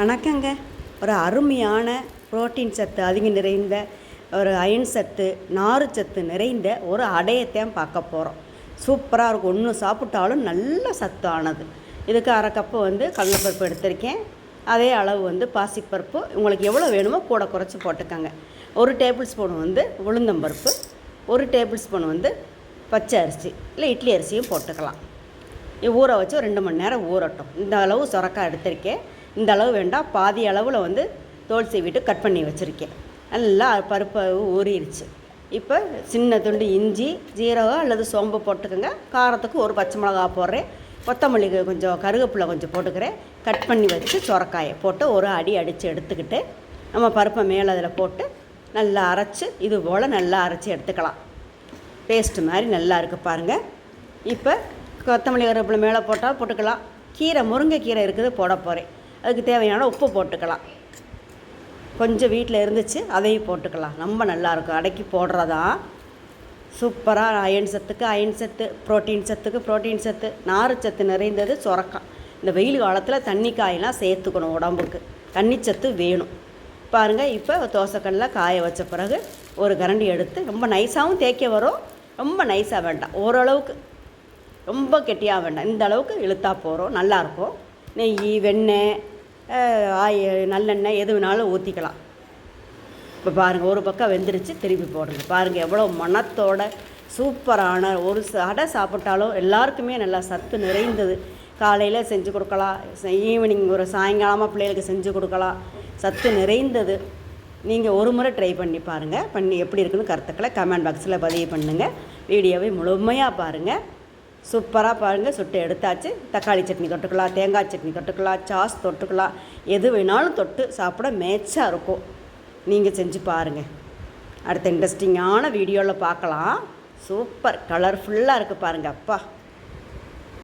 வணக்கங்க. ஒரு அருமையான புரோட்டீன் சத்து அதிகம் நிறைந்த ஒரு அயன் சத்து நாறு சத்து நிறைந்த ஒரு அடையத்தையும் பார்க்க போகிறோம் சூப்பராக இருக்கும். ஒன்று சாப்பிட்டாலும் நல்ல சத்தானது. இதுக்கு அரை கப்பு வந்து கடலைப்பருப்பு எடுத்திருக்கேன். அதே அளவு வந்து பாசிப்பருப்பு. உங்களுக்கு எவ்வளோ வேணுமோ கூட குறைச்சி போட்டுக்கோங்க. ஒரு டேபிள் ஸ்பூன் வந்து உளுந்தம்பருப்பு ஒரு டேபிள் ஸ்பூன் வந்து பச்சை அரிசி இல்லை இட்லி அரிசியும் போட்டுக்கலாம். ஊற வச்சு ஒரு ரெண்டு மணி நேரம் ஊறட்டும். இந்த அளவு சுரக்காய் எடுத்திருக்கேன். இந்த அளவு வேண்டாம். பாதி அளவில் வந்து தோல் சீவிட்டு கட் பண்ணி வச்சுருக்கேன். நல்லா பருப்பு ஊறிடுச்சு இப்போ சின்ன துண்டு இஞ்சி ஜீரகம் அல்லது சோம்பு போட்டுக்கோங்க. காரத்துக்கு ஒரு பச்சை மிளகா போடுறேன். கொத்தமல்லி கொஞ்சம் கருவேப்பிலை கொஞ்சம் போட்டுக்கிறேன். கட் பண்ணி வச்சு சுரக்காயை போட்டு ஒரு அடி அடித்து எடுத்துக்கிட்டு நம்ம பருப்பை மேலே அதில் போட்டு நல்லா அரைச்சி இது போல் நல்லா அரைச்சி எடுத்துக்கலாம். பேஸ்ட்டு மாதிரி நல்லா இருக்குது பாருங்கள் இப்போ கொத்தமல்லி கருவேப்பிலை மேலே போட்டால் போட்டுக்கலாம். கீரை முருங்கைக்கீரை இருக்குது போட போகிறேன் அதுக்கு தேவையான உப்பு போட்டுக்கலாம். கொஞ்சம் வீட்டில் இருந்துச்சு அதையும் போட்டுக்கலாம். ரொம்ப நல்லாயிருக்கும் அடக்கி போடுறதா? சூப்பராக அயன் சத்துக்கு அயன் சத்து ப்ரோட்டீன் சத்துக்கு புரோட்டீன் சத்து. நார் சத்து நிறைந்தது சுரக்காய். இந்த வெயில் காலத்தில் தண்ணி காயெல்லாம் சேர்த்துக்கணும் உடம்புக்கு. தண்ணி சத்து வேணும். பாருங்கள் இப்போ தோசைக்கல்லில் காய வச்ச பிறகு ஒரு கரண்டி எடுத்து ரொம்ப நைஸாகவும் தேய்க்க வரும். ரொம்ப நைஸாக வேண்டாம். ஓரளவுக்கு. ரொம்ப கெட்டியாக வேண்டாம். இந்த அளவுக்கு இழுத்தா போகிறோம் நல்லாயிருக்கும் நெய் வெண்ணெய் ஆய நல்லெண்ணெய் எது வேணாலும் ஊற்றிக்கலாம் இப்போ பாருங்கள் ஒரு பக்கம் வெந்துருச்சு திருப்பி போடுங்க பாருங்கள் எவ்வளோ மணத்தோட சூப்பரான ஒரு அடை சாப்பிட்டாலும் எல்லாருக்குமே நல்லா சத்து நிறைந்தது. காலையில் செஞ்சு கொடுக்கலாம் ஈவினிங் ஒரு சாயங்காலமாக பிள்ளைகளுக்கு செஞ்சு கொடுக்கலாம். சத்து நிறைந்தது. நீங்கள் ஒரு முறை ட்ரை பண்ணி பாருங்கள் பண்ணி எப்படி இருக்குன்னு கருத்துக்களை கமெண்ட் பாக்ஸில் பதிவு பண்ணுங்கள் வீடியோவை முழுமையாக பாருங்கள் சூப்பராக பாருங்கள் சுட்டு எடுத்தாச்சு. தக்காளி சட்னி தொட்டுக்கலாம் தேங்காய் சட்னி தொட்டுக்கலாம் சாஸ் தொட்டுக்கலாம். எது வேணாலும் தொட்டு சாப்பிட மேட்சாக இருக்கும். நீங்கள் செஞ்சு பாருங்கள் அடுத்த இன்ட்ரெஸ்டிங்கான வீடியோவில் பார்க்கலாம். சூப்பர். கலர்ஃபுல்லாக இருக்குது பாருங்கள் அப்பா.